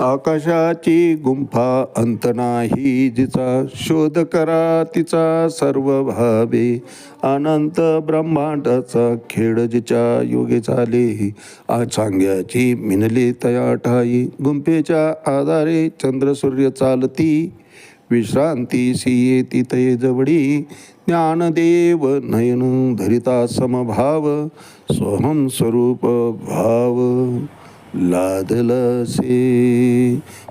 आकाशाची गुंफा अंत नाही जिचा शोध करा तिचा सर्व भावे. अनंत ब्रह्मांडाचा खेळ जिच्या योगे चाले आज सांग्याची मिनली तया ठाई. गुंफेच्या आधारे चंद्र सूर्य चालती. विश्रांती सिये तिथे जवळी. ज्ञानदेव नयन धरिता समभाव. सोहम स्वरूप भाव. लादलसे।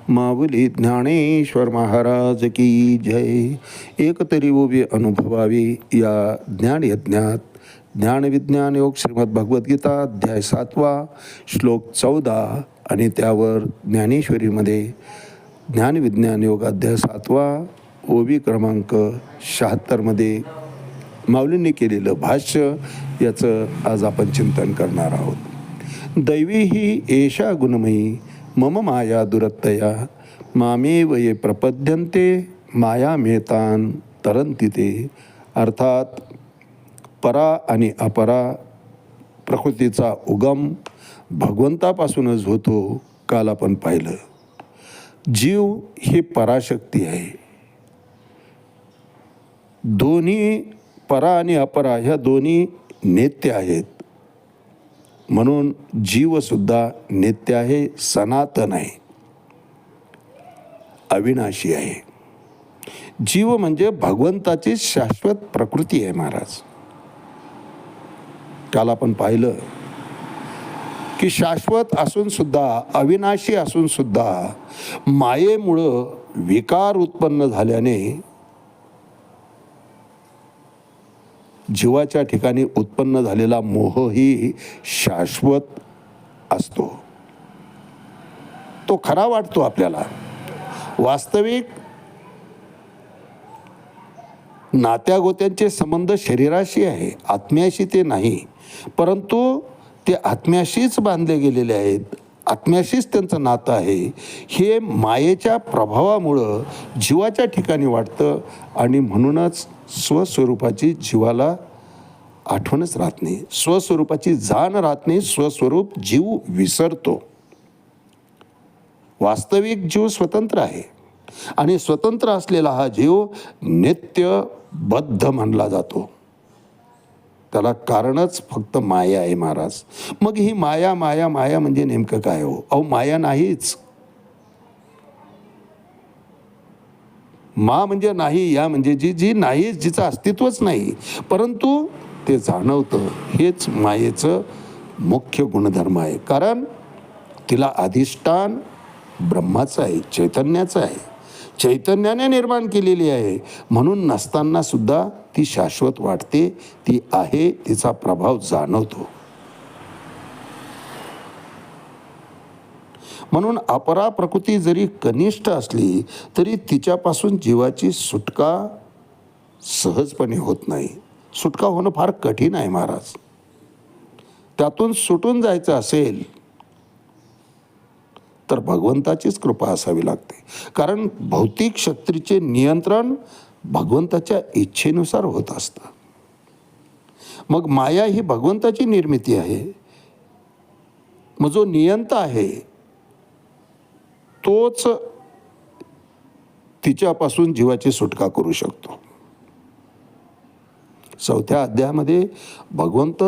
माऊली ज्ञानेश्वर महाराज की जय। एकतरी उभी अनुभवावे या ज्ञानयज्ञात ज्ञानविज्ञान योग श्रीमद भगवद्गीता अध्याय सातवा श्लोक चौदा आणि त्यावर ज्ञानेश्वरीमध्ये ज्ञानविज्ञान योग अध्याय सातवा ओबी क्रमांक शहात्तरमध्ये माऊलींनी केलेलं भाष्य याचं आज आपण चिंतन करणार आहोत. दैवी ही एषा गुणमयी मम माया दुरत्तया। मामेव ये प्रपद्यन्ते माया मेतान तरंती ते। अर्थात परा आणि अपरा प्रकृतीचा उगम भगवंतापासूनच होतो काल आपण पाहिलं। जीव ही पराशक्ती आहे। दोन्ही परा आणि अपरा ह्या दोन्ही नेत्य आहेत। म्हणून जीवसुद्धा नित्य आहे सनातन आहे. अविनाशी आहे. जीव म्हणजे भगवंताची शाश्वत प्रकृती आहे महाराज. काल आपण पाहिलं की शाश्वत असून सुद्धा अविनाशी असून सुद्धा मायेमुळं विकार उत्पन्न झाल्याने जीवाच्या ठिकाणी उत्पन्न झालेला मोहही शाश्वत असतो. तो खरा वाटतो आपल्याला. वास्तविक नात्यागोत्यांचे संबंध शरीराशी आहे आत्म्याशी ते नाही. परंतु ते आत्म्याशीच बांधले गेलेले आहेत. आत्म्याशीच त्यांचं नातं आहे. हे मायेच्या प्रभावामुळं जीवाच्या ठिकाणी वाटतं आणि म्हणूनच स्वस्वरूपाची जीवाला आठवणच राहत नाही. स्वस्वरूपाची जाण राहत नाही स्वस्वरूप जीव विसरतो. वास्तविक जीव स्वतंत्र आहे. आणि स्वतंत्र असलेला हा जीव नित्यबद्ध म्हणला जातो. त्याला कारणच फक्त माया आहे महाराज. मग ही माया माया माया म्हणजे नेमकं काय हो? अहो माया नाहीच. मा म्हणजे नाही या म्हणजे जी जी नाही जिचं अस्तित्वच नाही. परंतु ते जाणवतं हेच मायेचं मुख्य गुणधर्म आहे. कारण तिला अधिष्ठान ब्रह्माचं आहे चैतन्याचं आहे. चैतन्याने निर्माण केलेली आहे. म्हणून नसताना सुद्धा ती शाश्वत वाटते ती आहे तिचा प्रभाव जाणवतो. म्हणून अपरा प्रकृती जरी कनिष्ठ असली तरी तिच्यापासून जीवाची सुटका सहजपणे होत नाही. सुटका होणं फार कठीण आहे महाराज. त्यातून सुटून जायचं असेल तर भगवंताचीच कृपा असावी लागते. कारण भौतिक शक्तीचे नियंत्रण भगवंताच्या इच्छेनुसार होत असतं. मग माया ही भगवंताची निर्मिती आहे. मग जो नियंता आहे तोच तिच्यापासून जीवाची सुटका करू शकतो. चौथ्या अध्यायामध्ये भगवंत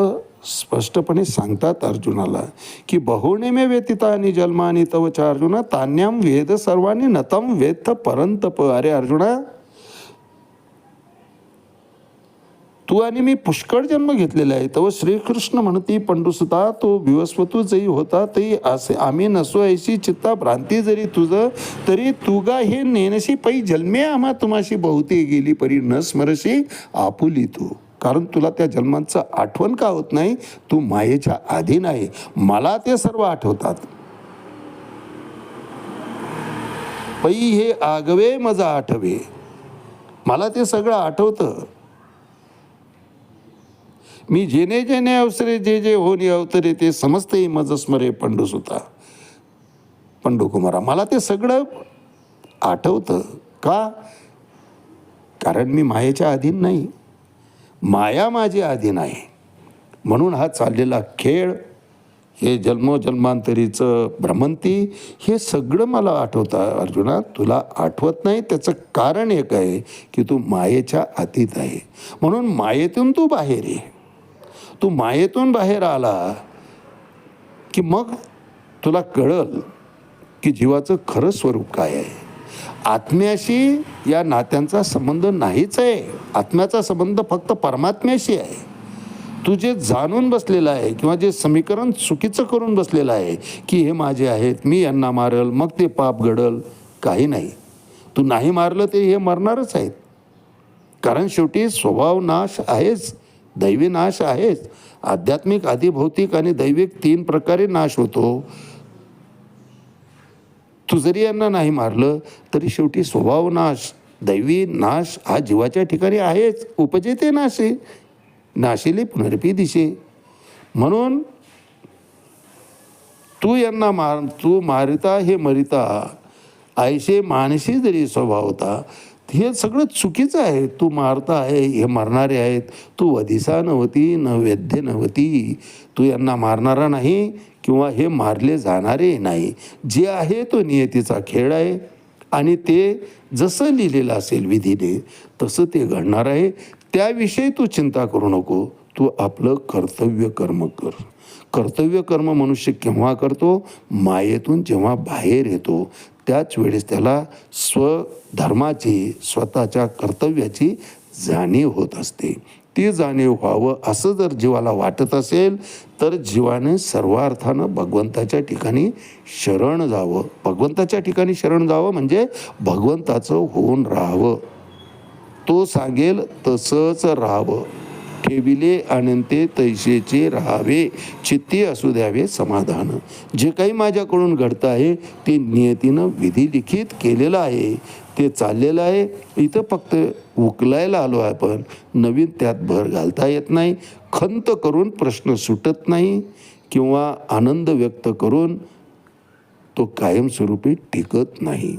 स्पष्टपणे सांगतात अर्जुनाला की बहुनिमे व्यतिता आणि जन्मा आणि तवच अर्जुना तान्याम वेद सर्वांनी नतम वेद परंतप अरे अर्जुना तू आणि मी पुष्कळ जन्म घेतलेला आहे. तव श्रीकृष्ण म्हणती पंडुसुता तो विवस्वतू जरी होता तरी असे आम्ही नसो ऐशी चित्ता भ्रांती जरी तुझं तरी तुगा हे नेनशी पै जन्मे आम्हा तुम्हाशी बहुते गेली परी न स्मरशी आपुली तू. कारण तुला त्या जन्मांचं आठवण का होत नाही? तू मायेच्या अधीन आहे. मला ते सर्व आठवतात. पै हे आगवे मजा आठवे. मला ते सगळं आठवतं. मी जेने जेने अवसरे जे जे होनी अवतरे ते समजते मजस्मरे स्मरे पंडूसुता पंडू कुमारा मला ते सगळं आठवतं. का? कारण मी मायेच्या अधीन नाही. माया माझी अधीन आहे. म्हणून हा चाललेला खेळ हे जन्मोजन्मांतरीचं भ्रमंती हे सगळं मला आठवतं. अर्जुना तुला आठवत नाही? त्याचं कारण एक आहे की तू मायेच्या अतीत आहे. म्हणून मायेतून तू बाहेर ये. तू मायेतून बाहेर आला की मग तुला कळल की जीवाचं खरं स्वरूप काय आहे. आत्म्याशी या नात्यांचा संबंध नाहीच आहे. आत्म्याचा संबंध फक्त परमात्म्याशी आहे. तू जे जाणून बसलेलं आहे किंवा जे समीकरण चुकीचं करून बसलेलं आहे की हे माझे आहेत मी यांना मारल मग ते पाप घडल काही नाही. तू नाही मारलं ते हे मरणारच आहेत. कारण शेवटी स्वभाव नाश आहेच. दैवी नाश आहेच. आध्यात्मिक आधिभौतिक आणि दैविक तीन प्रकारे नाश होतो. तू जरी यांना नाही मारलं तरी शेवटी स्वभाव नाश दैवी नाश हा जीवाच्या ठिकाणी आहेच. उपजेते नाशे. नाशिले पुनर्पी दिशे. म्हणून तू यांना मार तू मारिता हे मरिता. आयशे मानशी जरी स्वभाव होता हे सगळं चुकीचं आहे. तू मारता आहे हे मारणारे आहेत. तू वधिसा नव्हती न वैद्य नव्हती. तू यांना मारणारा नाही किंवा हे मारले जाणारे नाही. जे आहे तो नियतीचा खेळ आहे. आणि ते जसं लिहिलेलं असेल विधीने तसं ते घडणार आहे. त्याविषयी तू चिंता करू नको. तू आपलं कर्तव्य कर्म कर. कर्तव्य कर्म मनुष्य केव्हा करतो? मायेतून जेव्हा बाहेर येतो. त्याच वेळेस त्याला स्वधर्माची स्वतःच्या कर्तव्याची जाणीव होत असते. ती जाणीव व्हावं असं जर जीवाला वाटत असेल तर जीवाने सर्वार्थानं भगवंताच्या ठिकाणी शरण जावं. भगवंताच्या ठिकाणी शरण जावं म्हणजे भगवंताचं होऊन राहावं. तो सांगेल तसंच राहावं. ठेविले अनंते तैसेचे राहावे चित्ती असू द्यावे समाधान. जे काही माझ्याकडून घडतं आहे ते नियतीनं विधी लिखित केलेलं आहे. ते चाललेलं आहे इथं फक्त उकलायला आलो आहे आपण. नवीन त्यात भर घालता येत नाही. खंत करून प्रश्न सुटत नाही किंवा आनंद व्यक्त करून तो कायमस्वरूपी टिकत नाही.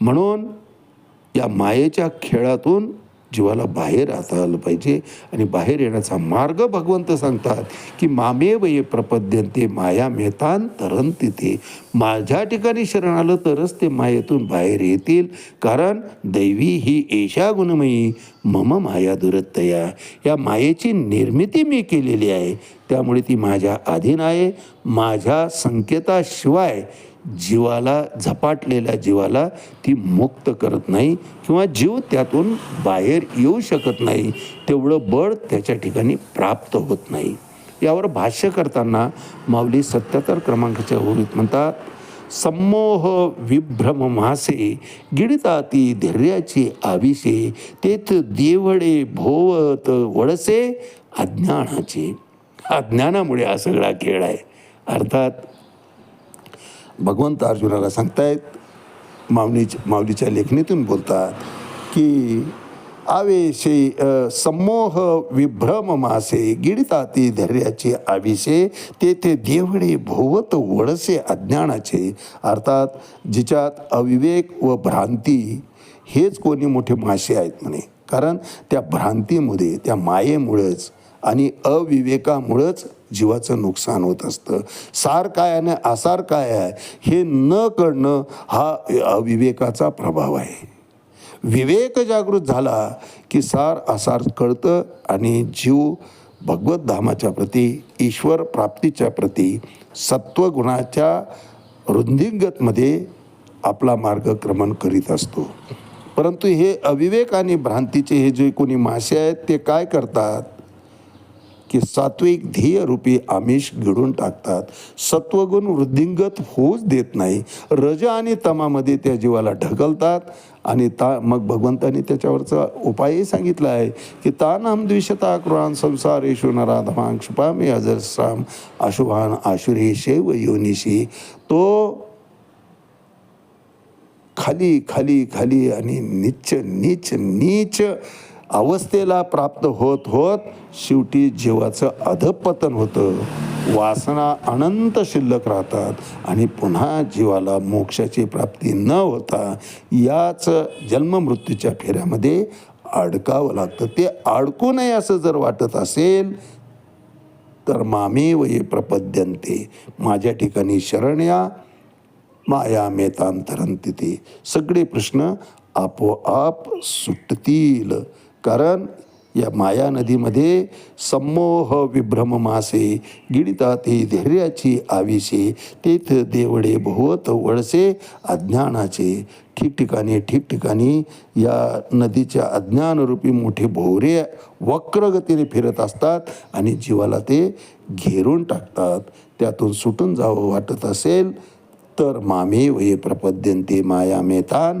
म्हणून या मायेच्या खेळातून जीवाला बाहेर आता आलं पाहिजे आणि बाहेर येण्याचा मार्ग भगवंत सांगतात की मामे वये प्रपद्यंते माया मेतान तरन तिथे. माझ्या ठिकाणी शरण आलं तरच ते मायेतून बाहेर येतील. कारण दैवी ही एशा गुणमयी मम माया दुरत्तया. या मायेची निर्मिती मी केलेली आहे. त्यामुळे ती माझ्या अधीन आहे. माझ्या संकेताशिवाय जीवाला झपाटलेल्या जीवाला ती मुक्त करत नाही किंवा जीव त्यातून बाहेर येऊ शकत नाही तेवढं बळ त्याच्या ठिकाणी प्राप्त होत नाही. यावर भाष्य करताना माऊली सत्याहत्तर क्रमांकाच्या ओळीत म्हणतात संमोह विभ्रम मासे गिडिताती धैर्याची आविषे तेथ देवडे भोवत वळसे अज्ञानाचे. अज्ञानामुळे हा सगळा खेळ आहे. अर्थात भगवंत अर्जुनाला सांगतायत माऊली माऊलीच्या लेखणीतून बोलतात की आवेशे अ, संमोह विभ्रम मासे गिडताती धैर्याचे आविषे तेथे देवडे भोवत वळसे अज्ञानाचे. अर्थात जिच्यात अविवेक व भ्रांती हेच कोणी मोठे मासे आहेत म्हणे. कारण त्या भ्रांतीमध्ये त्या मायेमुळेच आणि अविवेकामुळंच जीवाचं नुकसान होत असतं. सार काय आणि आसार काय आहे हे न कळणं हा अविवेकाचा प्रभाव आहे. विवेक जागृत झाला की सार आसार कळतं आणि जीव भगवतधामाच्या प्रती ईश्वर प्राप्तीच्या प्रती सत्वगुणाच्या रुंदिंगतमध्ये आपला मार्गक्रमण करीत असतो. परंतु हे अविवेक आणि भ्रांतीचे हे जे कोणी मासे आहेत ते काय करतात? की सात्विक ध्येय रूपी आमिष घडून टाकतात. सत्वगुण वृद्धिंगत होऊच देत नाही. रज आणि तमामध्ये त्या जीवाला ढकलतात आणि ता मग भगवंतांनी त्याच्यावरचा उपायही सांगितला आहे की तानाम द्विषता संसार ईश्व नराधमां क्षुपामे अजस्राम अशुभान आशुरी शैव योनिशी तो खाली खाली खाली आणि नीच नीच नीच अवस्थेला प्राप्त होत होत शेवटी जीवाचं अधपतन होतं. वासना अनंत शिल्लक राहतात आणि पुन्हा जीवाला मोक्षाची प्राप्ती न होता याच जन्ममृत्यूच्या फेऱ्यामध्ये अडकावं लागतं. ते अडकू नये असं जर वाटत असेल तर मामेव ये प्रपद्यंते माझ्या ठिकाणी शरण या. माया मेतांतरंती ते सगळे प्रश्न आपोआप सुटतील. कारण या माया नदीमध्ये सम्मोह विभ्रम मासे गिडिताते धैर्याची आविषे तेथ देवडे भोवत वळसे अज्ञानाचे. ठिकठिकाणी ठिकठिकाणी या नदीच्या अज्ञानरूपी मोठे भोवरे वक्रगतीने फिरत असतात आणि जीवाला ते घेरून टाकतात. त्यातून सुटून जावं वाटत असेल तर मामे वये प्रपद्यंते माया मेतान